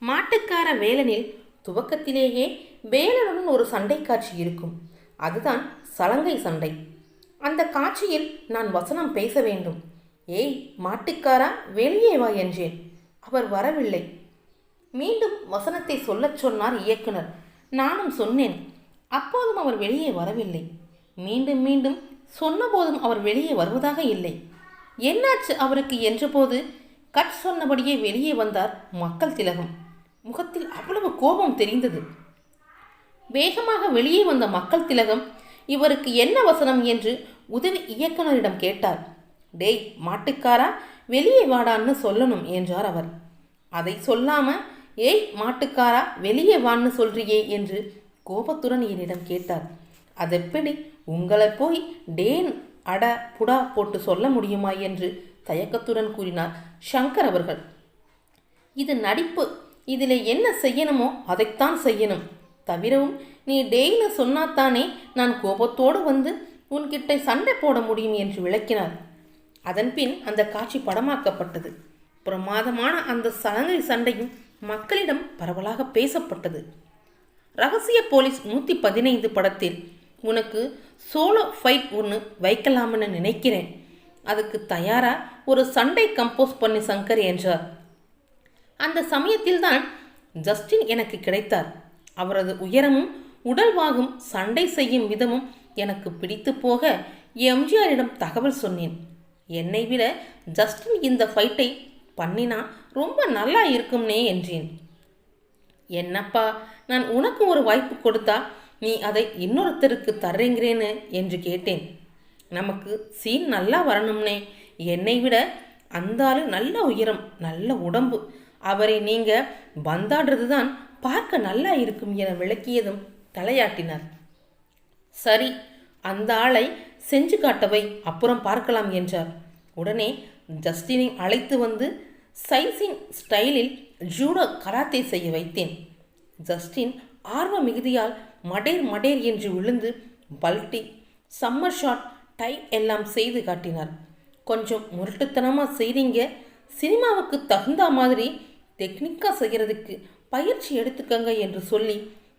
மாட்டுக்கார வேலனில் துவக்கத்திலேயே வேலனுடன் ஒரு சண்டை காட்சி இருக்கும். அதுதான் சலங்கை சண்டை. அந்த காட்சியில் நான் வசனம் பேச வேண்டும். ஏய் மாட்டுக்காரா வெளியே வா என்றேன். அவர் வரவில்லை. மீண்டும் வசனத்தை சொல்லச் சொன்னார் இயக்குனர். நானும் சொன்னேன் அப்போதும் அவர் வெளியே வரவில்லை. மீண்டும் மீண்டும் சொன்னபோதும் அவர் வெளியே வருவதாக இல்லை. என்னாச்சு அவருக்கு? என்றபோது கட் சொன்னபடியே வெளியே வந்தார் மக்கள் திலகம். முகத்தில் அவ்வளவு கோபம் தெரிந்தது. வேகமாக வெளியே வந்த மக்கள் திலகம் இவருக்கு என்ன வசனம்? என்று உதவி இயக்குனரிடம் கேட்டார். டேய் மாட்டுக்காரா? வெளியே வாடான்னு சொல்லணும் என்றார் அவர். அதை சொல்லாம ஏய் மாட்டுக்காரா வெளியே வான்னு சொல்றியே என்று கோபத்துடன் என்னிடம் கேட்டார். அதெப்படி உங்களை போய் டேன் அட புடா போட்டு சொல்ல முடியுமா? என்று தயக்கத்துடன் கூறினார் சங்கர் அவர்கள். இது நடிப்பு இதில் என்ன செய்யணுமோ அதைத்தான் செய்யணும். தவிரவும் நீ டெய்லி சொன்னாத்தானே நான் கோபத்தோடு வந்து உன்கிட்ட சண்டை போட முடியும் என்று விளக்கினார். அதன்பின் அந்த காட்சி படமாக்கப்பட்டது. பிரமாதமான அந்த சலங்கை சண்டையும் மக்களிடம் பரவலாக பேசப்பட்டது. ரகசிய போலீஸ் நூற்றி பதினைந்து படத்தில் உனக்கு சோலோ ஃபைட் ஒன்று வைக்கலாம்னு நினைக்கிறேன். அதுக்கு தயாராக ஒரு சண்டை கம்போஸ் பண்ணி சங்கர் என்றார். அந்த சமயத்தில்தான் ஜஸ்டின் எனக்கு கிடைத்தார். அவரது உயரமும் உடல்வாகும் சண்டை செய்யும் விதமும் எனக்கு பிடித்து போக எம்ஜிஆரிடம் தகவல் சொன்னேன். என்னை விட ஜஸ்டின் இந்த ஃபைட்டை பண்ணினா ரொம்ப நல்லா இருக்கும்னே என்றேன். என்னப்பா நான் உனக்கு ஒரு வாய்ப்பு கொடுத்தா நீ அதை இன்னொருத்தருக்கு தர்றேங்கிறேன்னு? என்று கேட்டேன். நமக்கு சீன் நல்லா வரணும்னே. என்னை விட அந்த நல்ல உயரம் நல்ல உடம்பு அவரை நீங்க பந்தாடுறதுதான் பார்க்க நல்லா இருக்கும் என விளக்கியதும் தலையாட்டினார். சரி அந்த ஆளை செஞ்சு காட்டவை அப்புறம் பார்க்கலாம் என்றார். உடனே ஜஸ்டினை அழைத்து வந்து சைஸின் ஸ்டைலில் ஜூடோ கராத்தே செய்ய வைத்தேன். ஜஸ்டின் ஆர்வ மிகுதியால் மடேர் மடேர் என்று விழுந்து பல்ட்டி சம்மர் ஷாட் டை எல்லாம் செய்து காட்டினார். கொஞ்சம் முரட்டுத்தனமாக செய்றீங்க சினிமாவுக்கு தகுந்த மாதிரி டெக்னிக்காக செய்கிறதுக்கு பயிற்சி எடுத்துக்கங்க என்று சொல்லி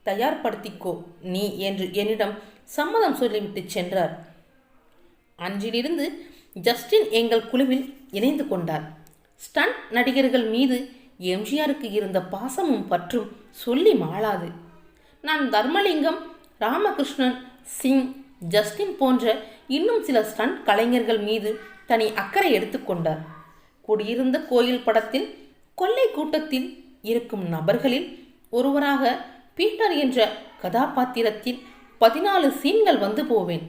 தயார்படுத்திக்கோ நீ என்று என்னிடம் சம்மதம் சொல்லிவிட்டு சென்றார். அன்றிலிருந்து ஜஸ்டின் எங்கள் குழுவில் இணைந்து கொண்டார். ஸ்டண்ட் நடிகர்கள் மீது எம்ஜிஆருக்கு இருந்த பாசமும் பற்றும் சொல்லி மாளாது. நான் தர்மலிங்கம் ராமகிருஷ்ணன் சிங் ஜஸ்டின் போன்ற இன்னும் சில ஸ்டண்ட் கலைஞர்கள் மீது தனி அக்கறை எடுத்துக்கொண்டார். குடியிருந்த கோயில் படத்தில் கொள்ளை கூட்டத்தில் இருக்கும் நபர்களில் ஒருவராக பீட்டர் என்ற கதாபாத்திரத்தில் பதினாலு சீன்கள் வந்து போவேன்.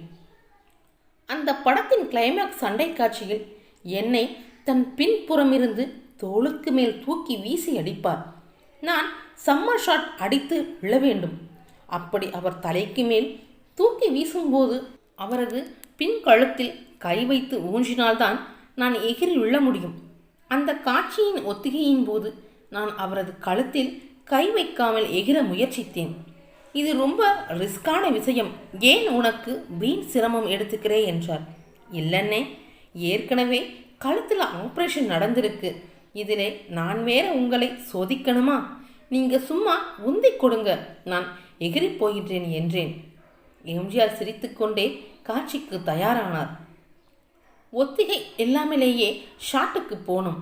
அந்த படத்தின் கிளைமேக்ஸ் சண்டை காட்சியில் என்னை தன் பின்புறமிருந்து தோளுக்கு மேல் தூக்கி வீசி அடிப்பார். நான் சம்மர் ஷாட் அடித்து விழ வேண்டும். அப்படி அவர் தலைக்கு மேல் தூக்கி வீசும்போது அவரது பின் கழுத்தில் கை வைத்து ஊன்றினால்தான் நான் எகிரி விழ முடியும். அந்த காட்சியின் ஒத்திகையின் போது நான் அவரது கழுத்தில் கை வைக்காமல் எகிர முயற்சித்தேன். இது ரொம்ப ரிஸ்கான விஷயம். ஏன் உனக்கு வீண் சிரமம் எடுத்துக்கிறே என்றார். இல்லைன்னே ஏற்கனவே கழுத்தில் ஆப்ரேஷன் நடந்திருக்கு. இதிலே நான் வேற உங்களை சோதிக்கணுமா? நீங்கள் சும்மா உந்தி கொடுங்க. நான் எகிரி போகின்றேன் என்றேன். எம்ஜிஆர் சிரித்துக்கொண்டே காட்சிக்கு தயாரானார். ஒத்திகை எல்லாமேலேயே ஷாட்டுக்கு போனோம்.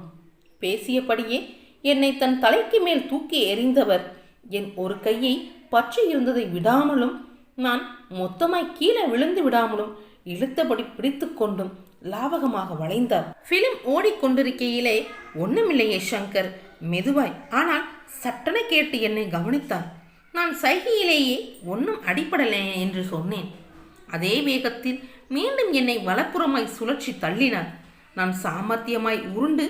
பேசியபடியே என்னை தன் தலைக்கு மேல் தூக்கி எறிந்தவர். என் ஒரு கையை பற்றி இருந்ததை விடாமலும் நான் மொத்தமாய் கீழே விழுந்து விடாமலும் இழுத்தபடி பிடித்து கொண்டும் லாவகமாக வளைந்தார். பிலிம் ஓடிக்கொண்டிருக்கையிலே ஒன்றுமில்லையே சங்கர். மெதுவாய் ஆனால் சட்டனை கேட்டு என்னை கவனித்தார் நான் சைகையிலேயே ஒன்றும் அடிப்படலை என்று சொன்னேன். அதே வேகத்தில் மீண்டும் என்னை வலப்புறமாய் சுழற்சி தள்ளினார் நான் சாமர்த்தியமாய் உருண்டு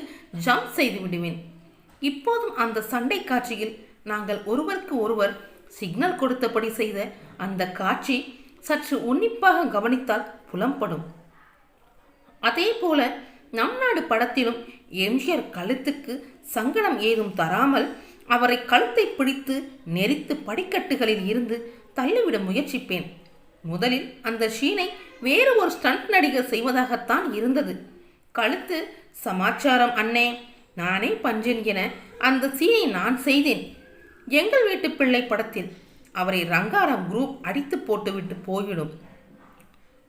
ஜம்ப் செய்து விடுவேன். இப்போதும் அந்த சண்டை காட்சியில் நாங்கள் ஒருவருக்கு ஒருவர் சிக்னல் கொடுத்தபடி செய்த அந்த காட்சி சற்று உன்னிப்பாக கவனித்தால் புலம்படும். அதே போல நம் நாடு படத்திலும் எம்ஜிஆர் கழுத்துக்கு சங்கடம் ஏதும் தராமல் அவரை கழுத்தை பிடித்து நெரித்து படிக்கட்டுகளில் இருந்து தள்ளிவிட முயற்சிப்பேன். முதலில் அந்த ஷீனை வேறு ஒரு ஸ்டண்ட் நடிகர் செய்வதாகத்தான் இருந்தது. கழுத்து சமாச்சாரம் அண்ணே நானே பஞ்சன் என அந்த சீனை நான் செய்தேன். எங்கள் வீட்டு பிள்ளை படத்தில் அவரை ரங்காராம் குரூப் அடித்து போட்டுவிட்டு போய்விடும்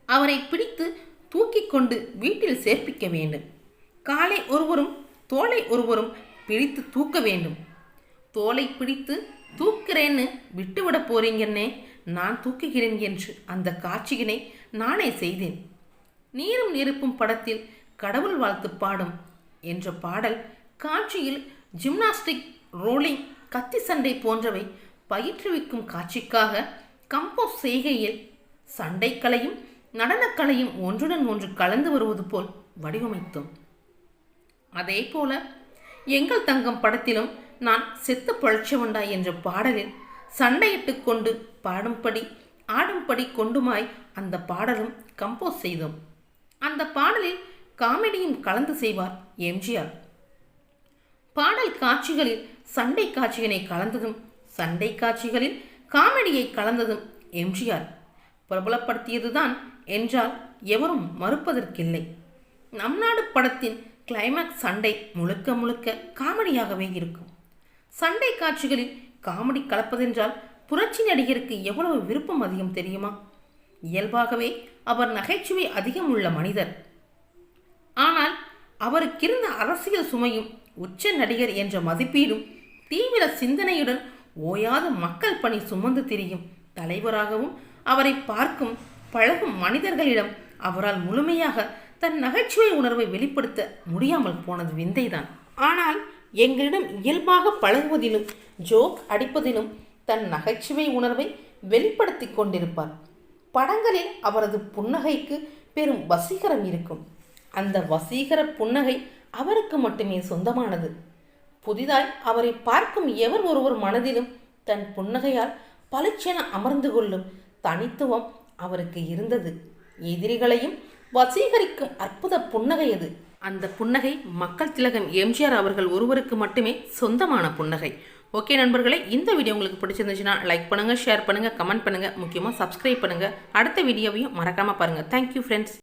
அவரை பிடித்து தூக்கி கொண்டு வீட்டில் சேர்ப்பிக்க வேண்டும். காலை ஒருவரும் தோலை ஒருவரும் பிடித்து தூக்க வேண்டும். தோலை பிடித்து தூக்குறேன்னு விட்டுவிட போறீங்கன்னே நான் தூக்குகிறேன் என்று அந்த காட்சியினை நானே செய்தேன். நீரும் நெருப்பும் படத்தில் கடவுள் வாழ்த்து பாடும் என்ற பாடல் காட்சியில் ஜிம்னாஸ்டிக் ரோலிங் கத்தி சண்டை போன்றவை பயிற்றுவிக்கும் காட்சிக்காக கம்போஸ் செய்கையில் சண்டைக்கலையும் நடனக்கலையும் ஒன்றுடன் ஒன்று கலந்து வருவது போல் வடிவமைத்தோம். அதே போல எங்கள் தங்கம் படத்திலும் நான் செத்து பழச்சவண்டா என்ற பாடலில் சண்டையிட்டு கொண்டு பாடும்படி ஆடும்படி கொண்டுமாய் அந்த பாடலும் கம்போஸ் செய்தோம். அந்த பாடலில் காமெடியும் கலந்து செய்வார் எம்ஜிஆர். பாடல் காட்சிகளில் சண்டை காட்சியினை கலந்ததும் சண்டை காட்சிகளில் காமெடியை கலந்ததும் எம்ஜிஆர். பிரபலப்படுத்தியதுதான் என்றால் எவரும் மறுப்பதற்கில்லை. நம் நாடு படத்தின் கிளைமேக்ஸ் சண்டை முழுக்க முழுக்க காமெடியாகவே இருக்கும். சண்டை காட்சிகளில் காமெடி கலப்பதென்றால் புரட்சி நடிகருக்கு எவ்வளவு விருப்பம் அதிகம் தெரியுமா? இயல்பாகவே அவர் நகைச்சுவை அதிகம் உள்ள மனிதர். ஆனால் அவருக்கிருந்த அரசியல் சுமையும் உச்ச நடிகர் என்ற மதிப்பீடும் தீவிர சிந்தனையுடன் ஓயாத மக்கள் பணி சுமந்து திரியும் தலைவராகவும் அவரை பார்க்கும் பழகும் மனிதர்களிடம் அவரால் முழுமையாக தன் நகைச்சுவை உணர்வை வெளிப்படுத்த முடியாமல் போனது விந்தைதான். ஆனால் எங்களிடம் இயல்பாக பழகுவதிலும் ஜோக் அடிப்பதிலும் தன் நகைச்சுவை உணர்வை வெளிப்படுத்தி கொண்டிருப்பார். படங்களில் அவரது புன்னகைக்கு பெரும் வசீகரம் இருக்கும். அந்த வசீகர புன்னகை அவருக்கு மட்டுமே சொந்தமானது. புதிதாய் அவரை பார்க்கும் எவர் ஒருவர் மனதிலும் தன் புன்னகையால் பளிச்சென அமர்ந்து கொள்ளும் தனித்துவம் அவருக்கு இருந்தது. எதிரிகளையும் வசீகரிக்கும் அற்புத புன்னகை அது. அந்த புன்னகை மக்கள் திலகம் எம்ஜிஆர் அவர்கள் ஒருவருக்கு மட்டுமே சொந்தமான புன்னகை. ஓகே நண்பர்களே இந்த வீடியோ உங்களுக்கு பிடிச்சிருந்துச்சுன்னா லைக் பண்ணுங்கள் ஷேர் பண்ணுங்கள் கமெண்ட் பண்ணுங்கள் முக்கியமாக சப்ஸ்கிரைப் பண்ணுங்கள் அடுத்த வீடியோவையும் மறக்காமல் பாருங்கள் தேங்க்யூ ஃப்ரெண்ட்ஸ்